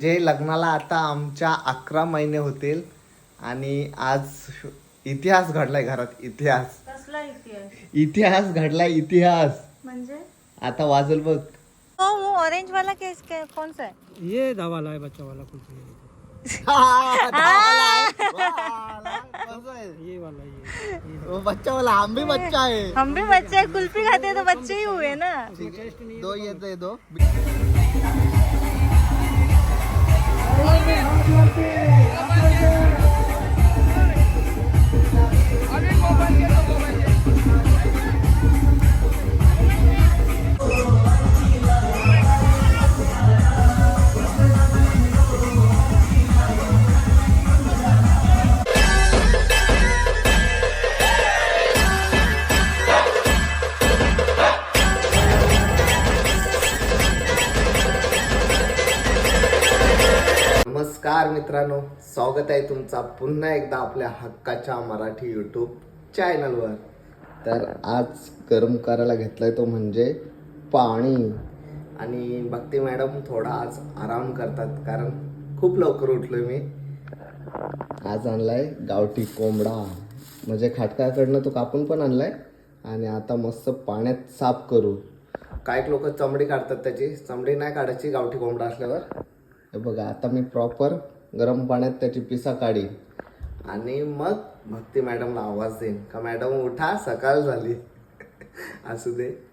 जे लग्नाला आता आमच्या अकरा महिने होतील आणि आज इतिहास घडलाय घरात इतिहास. कसला इतिहास? इतिहास घडलाय इतिहास. म्हणजे? आता वाजल बघ. हो वो ऑरेंज वाला केस के कौन सा है ये दवा वाला है बच्चा वाला कुछ नहीं ये वाला ये. बच्चा वाला हम भी बच्चा है हम भी बच्चे हैं, कुल्फी खाते हैं तो बच्चे ही हुए ना. दो ये दे. दो मित्रांनो स्वागत आहे तुमचा पुन्हा एकदा आपल्या हक्काच्या मराठी यूट्यूब चॅनलवर तर आज गरम करायला घेतलाय तो म्हणजे पाणी. आणि भक्ती मॅडम थोडा आज आराम करतात कारण खूप लवकर उठलोय मी. आज आणलाय गावठी कोंबडा. म्हणजे खाटकाकडनं तो कापून पण आणलाय. आणि आता मस्त पाण्यात साफ करू. काही लोक चमडी काढतात त्याची. चमडी नाही काढायची गावठी कोंबडा असल्यावर. बघा आता मी प्रॉपर गरम पाण्यात त्याची पिसा काढी. आणि मग भक्ती मॅडमला आवाज देईन का मॅडम उठा सकाळ झाली. असू दे.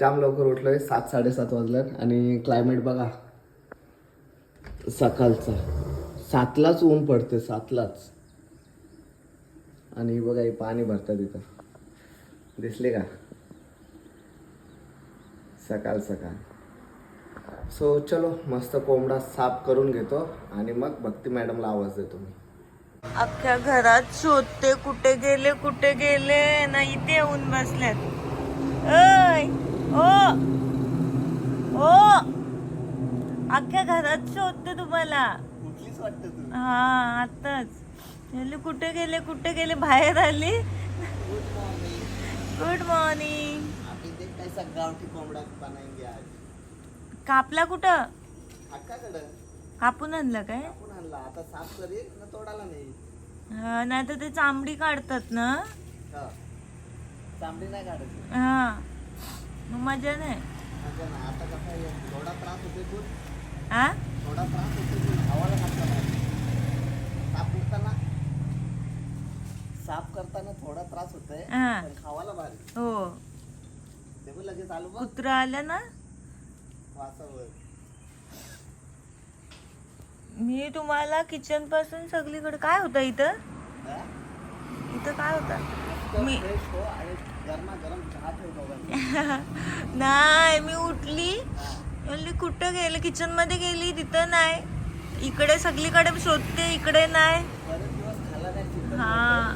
जाम लवकर उठलोय. सात साडेसात वाजल्यात आणि क्लायमेट बघा. सकाळचा. सातलाच ऊन पडते सातलाच. आणि बघा हे पाणी भरतात इथं. दिसले का? सकाळ सकाळ. सो चलो मस्त कोंबडा साफ करून घेतो आणि मग भक्ती मॅडमला आवाज देतो मी. अख्ख्या घरात शोधते कुठे गेले कुठे गेले? ना इथे येऊन बसल्यात. ऐ ओ ओ. अख्ख्या घरात शोधते तुम्हाला. कुठलीच वाटतं तू हा आताच म्हणली कुठे गेले कुठे गेले बाहेर आली? गुड मॉर्निंग ते गावठी कोंबडा बनाएंगे आज कापला कुठं? हक्काकडं कापून आणलं काय? आणला. आता साफ करील ना तोडाला नाही. हा नाही तर ते चांबडी काढतात ना? हा. चांबडी नाही काढायची हा. मग मजा नाही. ना आता कसा आहे, थोडा त्रास होते हा थोडा त्रास होते हवाला साफ करताना साफ करताना थोडा त्रास होतोय हा. पण खावाला भारी. हो. ते पण लगेच आलो बघ. कुत्रा आलं ना? मी तुम्हाला किचनपासून सगळीकडे काय होतं इथं? हा? इथं काय होतं? मी हो. नाही मी उठली. म्हणली कुठं गेले? किचनमध्ये गेली तिथं नाही. इकडे सगळीकडे शोधते इकडे नाही. हा.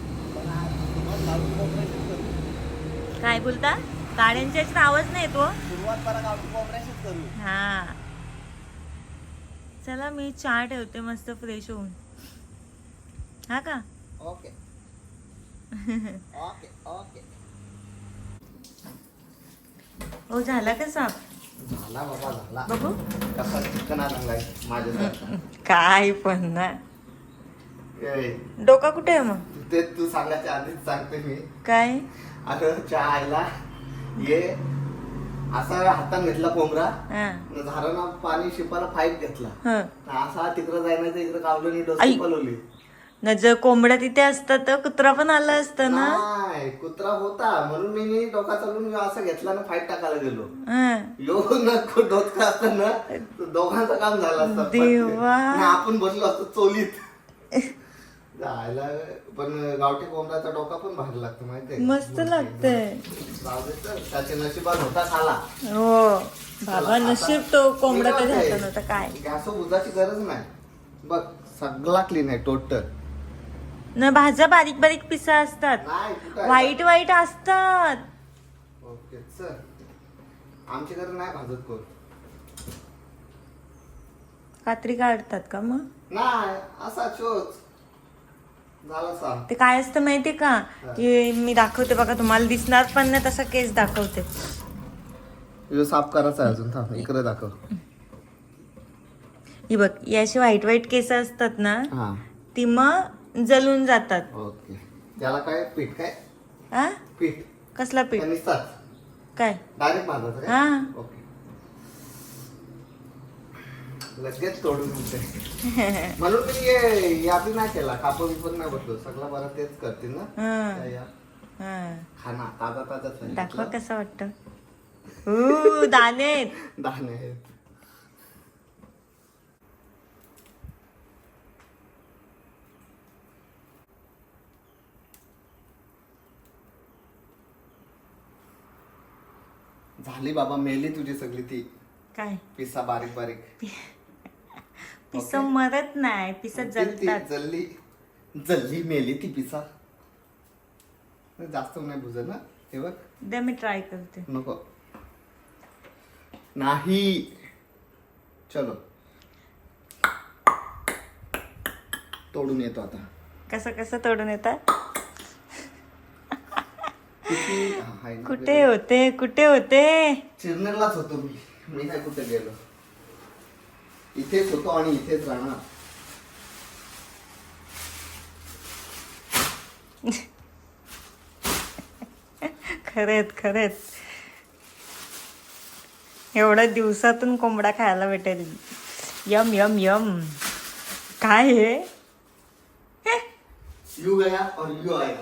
काय बोलता? गाड्यांच्या आवाज नाही येतो सुरुवात करा गावठी कोंबड्याशीच करू. हा. चला मी चहा ठेवते मस्त फ्रेश होऊन. हा का? ओके ओके ओके हो झाला का साफ झाला बाबा झाला. बघू. कसा चिकन काय पण ना. ए, डोका कुठे आहे मग? ते तू सांगायच्या आधीच सांगते मी. काय? अगं चहा आयला. ये. असा हातात घेतला कोंबडा हा. पाणी शिपाला फाईट घेतला. हं. असा तिकडं जायला इकडे कावलं पलवली न जर कोंबड्या तिथे असतात तर कुत्रा पण आला असता ना? नाही कुत्रा होता. म्हणून मी नी डोका चालून असं घेतला ना फाईट टाकायला गेलो. हं. येऊ न डोका असताना दोघांचं काम झालं असतं. देवा. आणि आपण बसलो असतो चोलीत. जायला पण गावठी कोंबड्याचा डोका पण भारी लागतो माहितीये मस्त लागतंय. तर, त्याच्या नशिबात होता खाला. हो बाबा नशीब तो कोंबडा तर घातला नव्हता काय? गॅस बुजाची गरज नाही. बघ सगळा क्लीन आहे टोटल न भाज्या बारीक बारीक पिसा असतात. नाही कुठं आहे? वाईट वाईट असतात. ओके चल. आमच्या घरी नाही भाजत कोण. कात्री काढतात का मग? नाही असा सांग ते काय असतं माहितीये का? की मी दाखवते बघा तुम्हाला दिसणार पण नाही तसा केस दाखवते. तुझं साफ करायचं आहे अजून थांब इकडे दाखव. ही बघ ही अशी व्हाईट व्हाईट केस असतात ना हा. ती मग जलून जातात. ओके. त्याला काय पीठ काय? हा पीठ. कसला पीठ? काय? डायरेक्ट काय हा. ओके. लगेच तोडून होते म्हणून मी या बी नाही केला कापड बिपड नाही बसलो. सगळं बरं तेच करतील ना. हा. हा. खाना ताजा ताजा दाखवा कसं वाटतं. दाणे. दाणे आहेत. झाली बाबा मेली तुझी सगळी ती. काय? पिसा बारीक बारीक पिस मरत नाही पिस ती- ती जलतात. जल्ली जल्ली मेली ती पिसा. जास्त नाही भुज ना हे बघ. द्या मी ट्राय करते. नको. नाही. चलो. तोडून येतो आता. कसं कसं तोडून येतात? ना. कुठे होते कुठे होते? चिरनेरलाच होतो मी. मी काय कुठे गेलो. इथेच होतो आणि इथेच राहणार. खरेत खरेत एवढ्या दिवसातून कोंबडा खायला भेटेल. Yum yum yum. काय हे? यू गया और यू आया.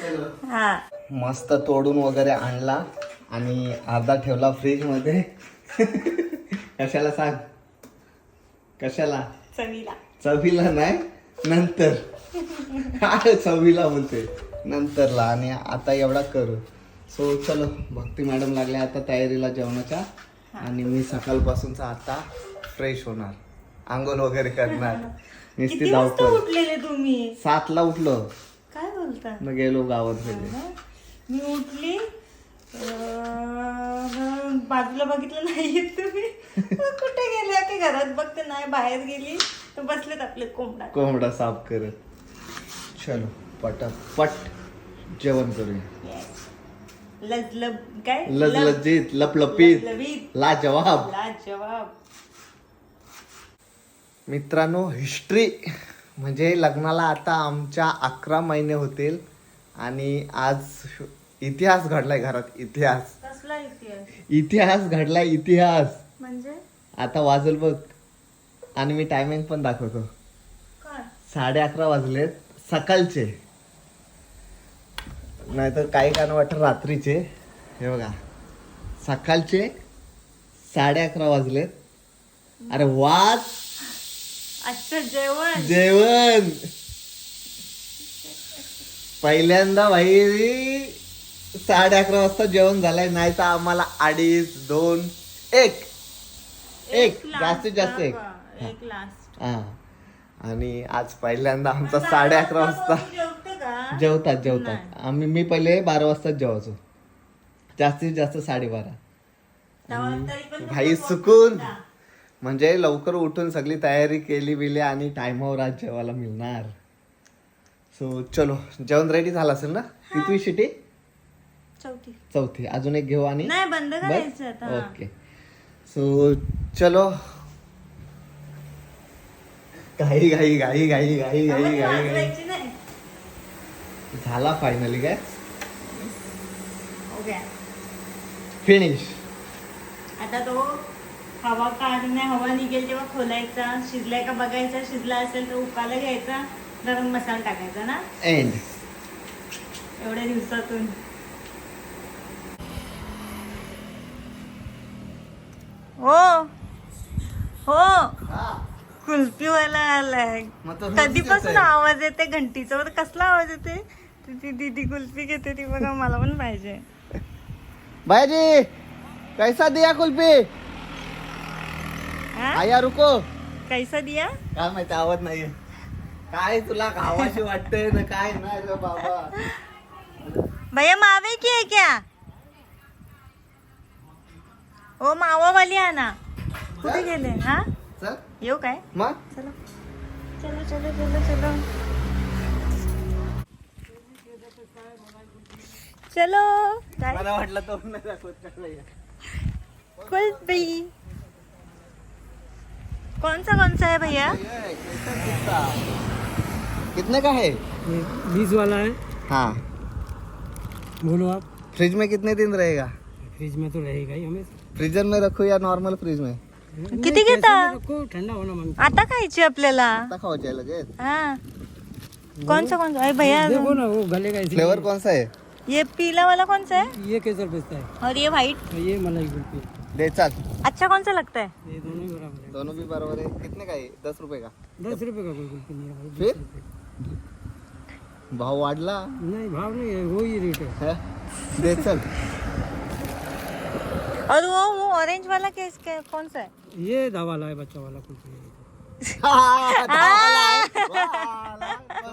चलो. हा. मस्त तोडून वगैरे आणला आणि अर्धा ठेवला फ्रीजमध्ये. कशाला सांग? कशाला? चवीला. चवीला नाही नंतर. चवीला बोलते नंतरला. आणि आता एवढा करू. सो चलो भक्ती मॅडम लागल्या आता तयारीला जेवणाच्या. आणि मी सकाळपासूनचा आता फ्रेश होणार. आंघोळ वगैरे करणार. नुसती धावपळ. उठलेले तुम्ही? सातला उठलो. काय बोलता? मग गेलो गावात गेले मी उठली. बाजूला बघितलं नाही तुम्ही. कुठे गेले? की घरात बघते. नाही बाहेर गेली. तर बसलेत आपले कोंबडा. कोंबडा साफ करत. चलो पटापट जेवण करूया. लजलब काय? लजलजीत लपलपीत. लाजवाब. लाजवाब. मित्रांनो हिस्ट्री म्हणजे लग्नाला आता आमच्या अकरा महिने होतील. आणि आज इतिहास घडलाय घरात इतिहास. कसला इतिहास? इतिहास घडलाय इतिहास. म्हणजे? आता वाजल बघ. आणि मी टायमिंग पण दाखवतो. काय? साडे अकरा वाजलेत सकाळचे. नाहीतर काही कारण वाटत रात्रीचे. हे बघा. सकाळचे साडे अकरा वाजलेत. अरे वाच! अच्छा जेवण? जेवण! पहिल्यांदा भाई साडे अकरा वाजता जेवण झालंय नाही तर आम्हाला अडीच दोन एक. एक जास्तीत जास्त एक. बाबा, एक लास्ट हा. आणि आज पहिल्यांदा आमचा साडे अकरा वाजता. जेवतात जेवतात. आम्ही मी पहिले बारा वाजताच जेवायचो. जास्तीत जास्त साडेबारा पण भाई सुकून म्हणजे लवकर उठून सगळी तयारी केली बिली आणि टायमावर आज जेवायला मिळणार. सो चलो जेवण रेडी झालं असेल ना? कितवी शिटी? चौथी. चौथी. अजून एक घेऊ आणि? नाही बंद करायचं आता. ओके. सो चलो. घाई घाई घाई घाई घाई घाई घाई घाई. नाही. झाला फायनली काय फिनिश आता तो हवा काढणे हवा निघेल तेव्हा खोलायचा शिजलाय का बघायचा शिजला असेल तर उकाला घ्यायचा गरम मसाला टाकायचा ना? एंड एवढ्या दिवसातून. हो. हो. कुल्फीवाला आलाय. कधीपासून. आवाज येते घंटीचा? वर कसला आवाज येते ती दीदी कुल्फी घेते ती बघा मला पण पाहिजे. भाईजी कैसा दिया कुल्फी? आया रुको. कैसा दिया? काय माहिती आवाज नाहीये. काय तुला गावाशी वाटतंय ना काय नाही बाबा. भैया मावे की है क्या? ओ मावा वाली आणा कुठे गेले? हा? चल. येऊ काय? मग? चलो. चलो चलो चलो चलो. चलो. काय? मला वाटलं तो नाही दाखवत काय. कुल्फी कौन सा कौन सा है भैया? कितने का है बीस वाला है हाँ. बोलो आप. फ्रिज में कितने दिन रहेगा? फ्रिज में तो रहेगा ही हमेशा. फ्रीजर में रखो या नॉर्मल फ्रीज में? किती घेता? रखो ठंडा होना माँगता आता खायची आपल्याला. आता खाओ लगेच? हाँ. कौन सा कौन सा अरे भैया देखो ना वो गलेगा इसी फ्लेवर कौन सा है ये पीला वाला कौन सा है ये कैसा बेचता है और ये व्हाइट ये मलाई कुल्फी दे चल. अच्छा कौन सा लगता है ये दोनों ही बराबर है दोनों भी बराबर है कितने का है दस रुपए का? दस रुपए का कोई कुल्फी नहीं है भाई, फिर? भाव वाढला? नहीं भाव नहीं है वो ही रेट है है? दे चल. और वो वो ऑरेंज वाला केस के कौन सा है? ये दवा है बच्चा वाला कुल्फी है हाँ,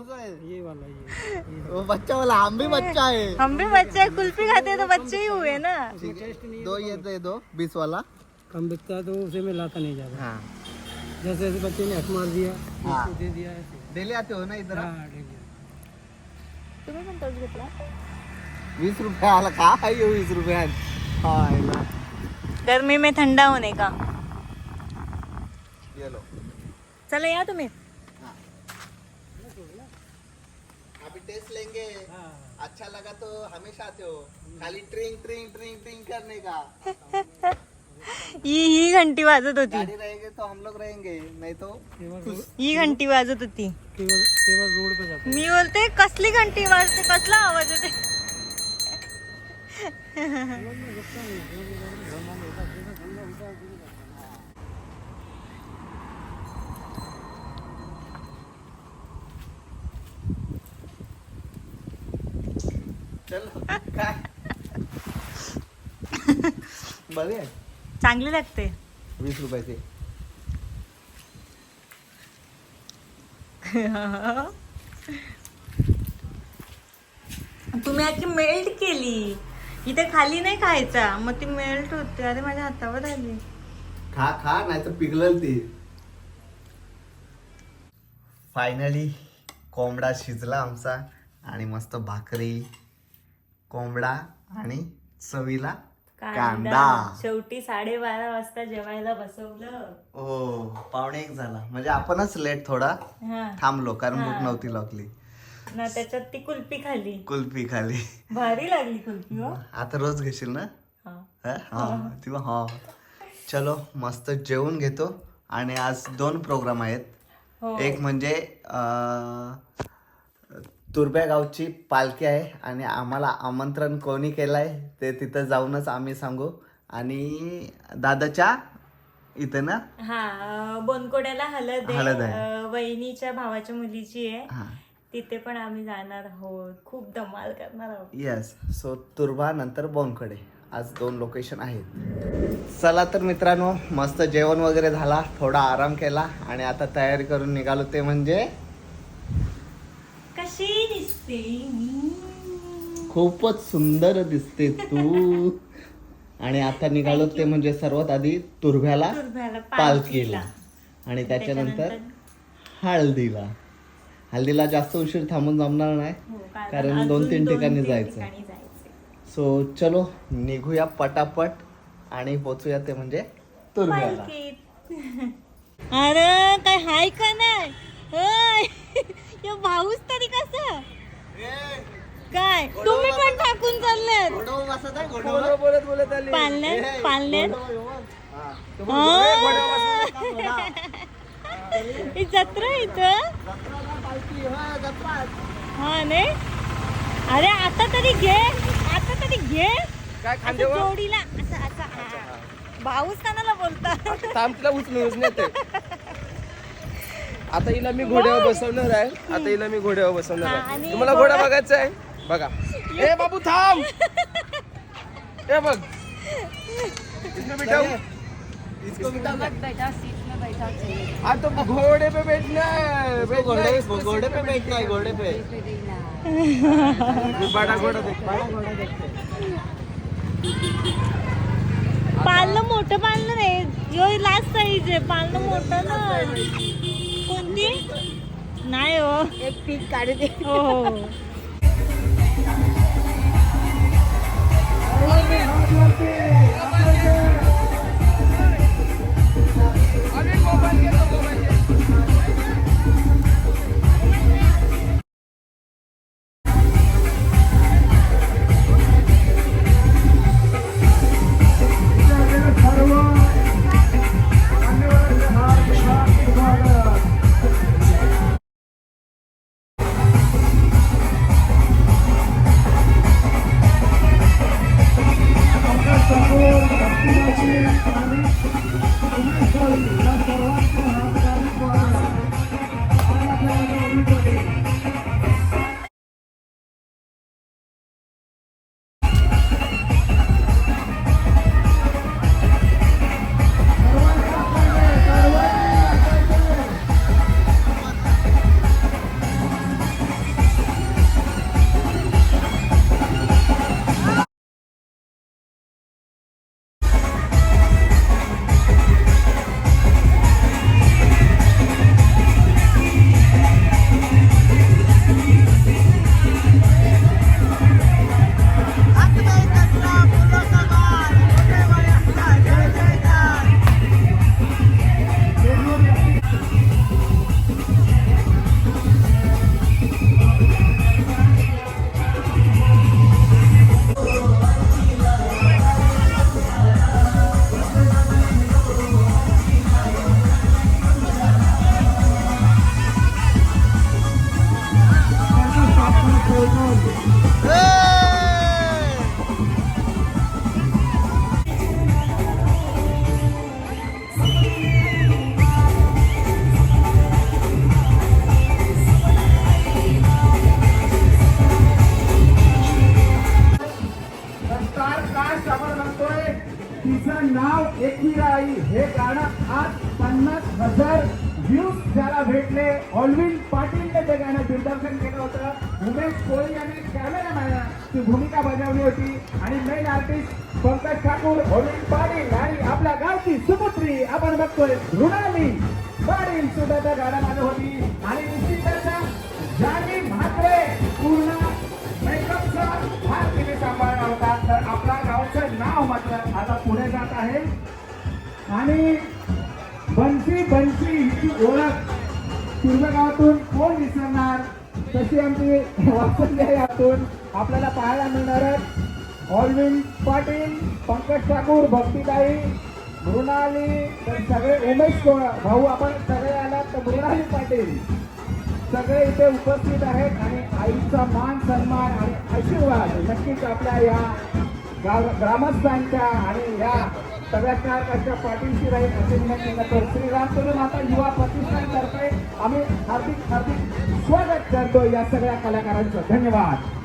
है? ये वाला ये। ये वो बच्चा वाला हम भी बच्चा है। हम भी बच्चे हैं, कुल्फी खाते हैं तो बच्चे ही हुए ना। दो ये दे दो बीस वाला। कम बिकता है तो उसे में लाता नहीं जाता हाँ। जैसे जैसे बच्चे ने हक मार दिया हाँ। दे दिया ऐसे। दिले आते हो ना इधर? हाँ। तुम्ही पण तोच घेतला वीस रुपयाला का वीस रुपयात हाय ना. गर्मी में ठंडा होने का। ये लो। चला या तुम्ही। अभी टेस्ट लेंगे। अच्छा लगा तो हमेशा आते हो। खाली ट्रिंग ट्रिंग ट्रिंग ट्रिंग करने का। ही ही घंटी वाजत होती। गाड़ी रहेंगे तो हम लोग रहेंगे नहीं तो ही घंटी वाजत होती। रोड पे जाता मी बोलते कसली घंटी वाजते कसला आवाज येते आहे चांगली लागते. वीस रुपयाचे. तुम्ही आधी मेल्ट केली. इथे खाली नाही खायचा. मग ती मेल्ट होते. अरे माझ्या हातावर आली. खा खा नाही तर पिघलल ती. फायनली कोंबडा शिजला आमचा आणि मस्त भाकरी कोंबडा आणि चवीला कांदा. शेवटी साडेबारा वाजता जेवायला बसवलं. हो पावणे एक झाला. म्हणजे आपणच लेट थोडा हा. थांबलो कारण भूक नव्हती लागली. ना त्याच्यात ती कुल्फी खाली कुल्फी खाली भारी लागली कुल्फी हो. आता रोज घेशील ना? हा. हा? चलो मस्त जेवून घेतो. आणि आज दोन प्रोग्राम आहेत. हो. एक म्हणजे तुरब्या गावची पालखी आहे आणि आम्हाला आमंत्रण कोणी केलंय ते तिथं जाऊनच आम्ही सांगू. आणि दादाच्या इथं ना? हा बोनकोड्याला हळद हळद आहे. आहे. वहिनीच्या भावाच्या मुलीची आहे. तिथे पण आम्ही जाणार आहोत. खूप धमाल करणार आहोत. येस सो तुर्भा नंतर बोनकडे आज दोन लोकेशन आहेत. चला तर मित्रांनो मस्त जेवण वगैरे झाला थोडा आराम केला आणि आता तयारी करून निघालो ते म्हणजे कशी दिसते? मी? खूपच सुंदर दिसते तू. आणि आता निघालो ते म्हणजे सर्वात आधी तुर्भ्याला तुरभ्याला पालखीला. आणि त्याच्यानंतर हळदीला. हळदीला जास्त उशीर थांबून जमणार नाही हो, कारण दोन तीन ठिकाणी जायचं. सो चलो निघूया पटापट आणि पोचूया ते म्हणजे. अरे काय हाय का नाही? होय. यो भाऊस तरी कसं? काय? तुम्ही पण टाकून चाललेत. बोलत बोलत आली. पालण्यात पालण्यात ही जत्रा आहे इथं. हा ने? अरे आता तरी घे. आता तरी घे. काय असं खांदेवा जोडीला असं असं हा. भाऊस कानाला बोलता थांब तिला उचलून उचलून येते. आता हिला मी घोड्यावर बसवणार आहे. आता हिला मी घोड्यावर बसवणार हा, आहे आणि तुम्हाला घोडा बघायचा आहे? बघा. ए बाबू थांब! ए बघ. इसमें बिठाऊ इसको बिठा हाँ तो घोड़े पे बैठना है घोड़े पे घोड़े पे बैठना है घोड़े पे. बड़ा घोड़ा देख पाळणं मोठं पाळणं नाही यो लास्ट साईज आहे. पाळणं मोठं ना. कोणती? नाही हो. एक पीक काढते हो हो. आणि बन्सी बन्सी हिची ओळख पूर्वगावातून कोण विसरणार? तशी आमची वासंती यातून आपल्याला पाहायला मिळणार आहेत ऑलविन पाटील पंकज ठाकूर भक्तीताई मृणाली तर सगळे उमेश भाऊ आपण सगळे आलात तर मृणाली पाटील. सगळे इथे उपस्थित आहेत आणि आईचा मान सन्मान आणि आशीर्वाद नक्कीच आपल्या या ग्रामस्थांच्या आणि या सगळ्या चार पाठीशी राहील असे विनंती करतो श्रीराम करून आता युवा प्रतिष्ठानतर्फे आम्ही हार्दिक हार्दिक स्वागत करतो या सगळ्या कलाकारांचं. धन्यवाद.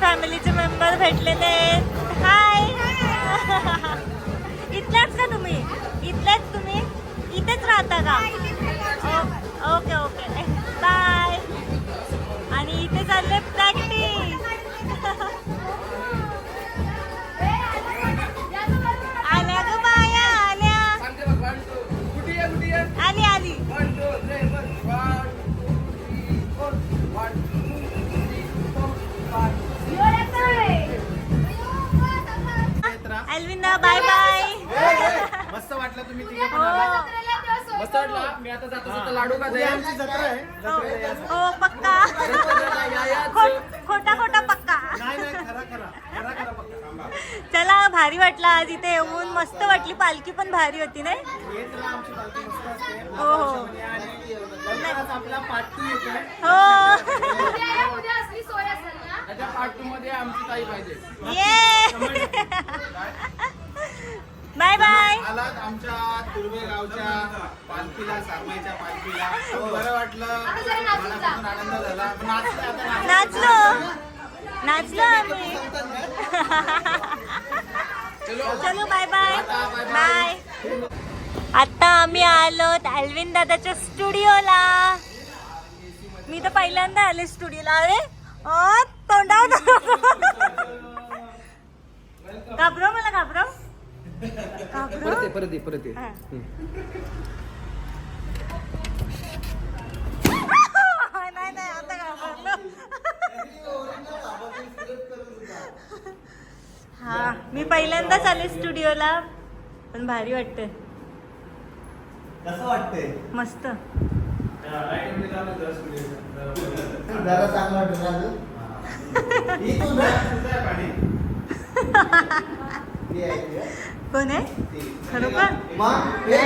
फॅमिलीचे मेंबर भेटलेले आहेत. हाय इथल्याच का तुम्ही? इथल्याच तुम्ही? इथेच राहता का? ओके ओके बाय आणि इथे चालले प्रॅक्टिस आल्या ग बाया आल्या. आली आली. बाय बाय मस्त वाटलं तुम्ही तिघे पण आला. मस्त वाटलं. मी आता जातो जातो लाडू का आमची जत्रा आहे. हो, पक्का. खोट- खोटा खोटा पक्का. नाही नाही खरा खरा. खरा खरा पक्का. थांबा. चला भारी वाटलं आज इथे येऊन. मस्त वाटली. पालखी पण भारी होती नाही? येत राहा, आमची पालखी मस्त असते. हो हो. आणि लवकरच आपला पार्ट टू येतोय. हो. त्याच्या पार्ट टू मध्ये आमची ताई पाहिजे. ये बाय बाय. आलात आमच्या तुर्वे गावच्या पालखीला सारमाईच्या पालखीला. बरं वाटलं. मनापासून आनंद झाला. नाचलं. नाचलो आम्ही. चलो. Bye bye. बाय आता आम्ही आलो अल्विन दादाच्या स्टुडिओला. मी तर पहिल्यांदा आले स्टुडिओला. अरे तोंडावर घाबरव मला घाबरव. परत ये परत ये हा. नाही नाही आता घाबरलो. हा मी पहिल्यांदाच आले स्टुडिओला पण भारी वाटतंय. कसं वाटतंय? मस्त. जरा चांगलं वाटत. कोण आहे. खरोखर हे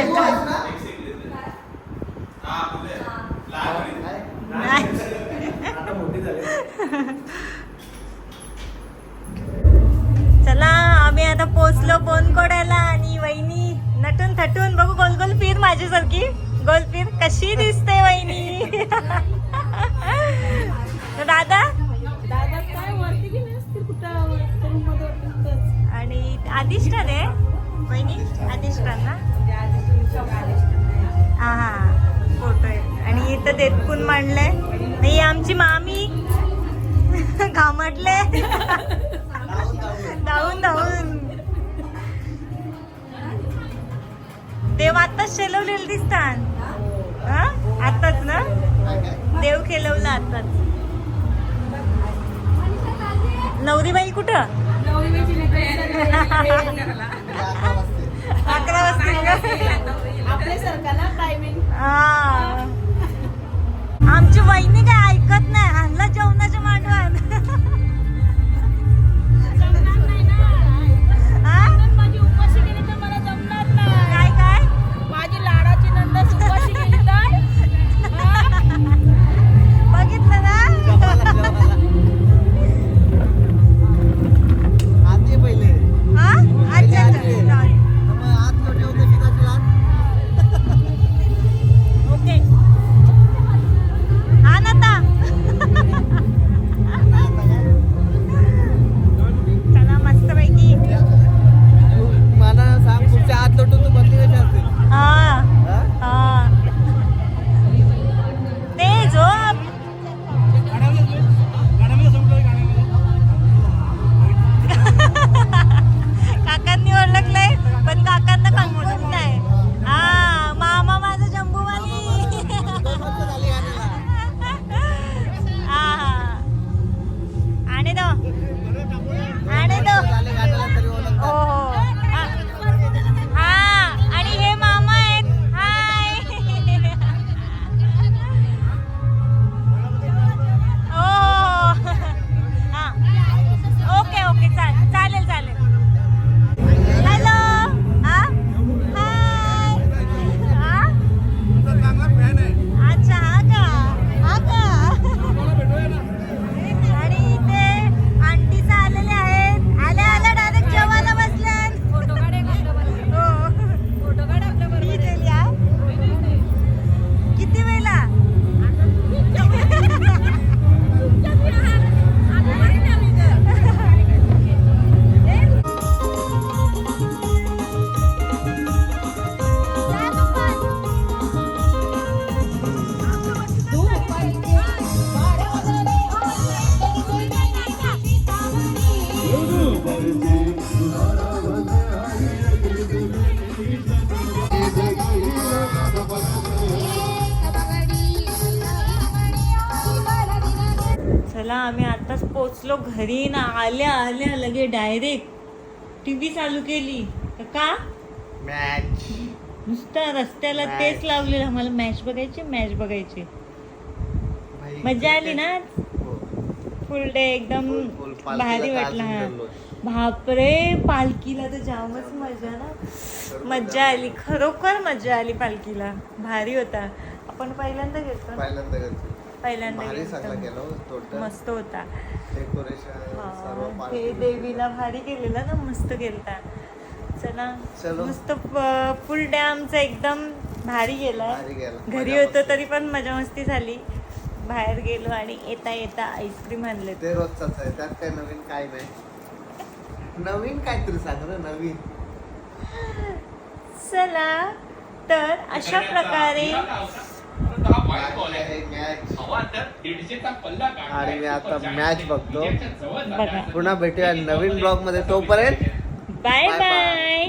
चला आम्ही आता पोचलो बोनकोड्याला आणि वहिनी नटून थटून बघू गोल गोल फिर माझ्यासारखी. गोल फिर कशी दिसते वहिनी? तर दादा आणि अधिष्ठान आहे वहिनी अधिष्ठान ना हा हा फोटो आणि इथं देतकून मांडलंय. ही आमची मामी. घामटले. धावून धावून. देव आताच शेलवलेलं दिसतात हा? आताच ना? देव खेळवला आताच नवरीबाई कुठं? अकरा वाजता. हा. आमची वहिनी काय ऐकत नाही. आणला जेवणाच्या मांडवात लगे डायरेक्ट टीव्ही चालू केली. तर का? मॅच नुसतं रस्त्याला तेच लावलेलं आम्हाला मॅच बघायची मॅच बघायची. मजा आली ना फुल डे एकदम full. पालखीला भारी वाटलं हा. बापरे पालखीला तर जामच मजा ना. मजा आली खरोखर मजा आली पालखीला. भारी होता. आपण पहिल्यांदा घेतो? पहिल्यांदा करतो. पहिल्यांदा टोटल मस्त होता. डेकोरेशन सर्व हा, देवीला भारी केलेला ना मस्त केलता. चला चलो. मस्त फुल डॅमचा एकदम भारी गेला. घरी होतो. तरी पण मजा मस्ती झाली. बाहेर गेलो आणि येता येता आईस्क्रीम आणले. ते रोजचाच आहे त्यात काय नवीन काय नाही. नवीन काहीतरी सांग ना नवीन. चला तर अशा प्रकारे आणि मी आता मॅच बघतो. बघा. पुन्हा भेटूया नवीन ब्लॉगमध्ये. तोपर्यंत बाय. बाय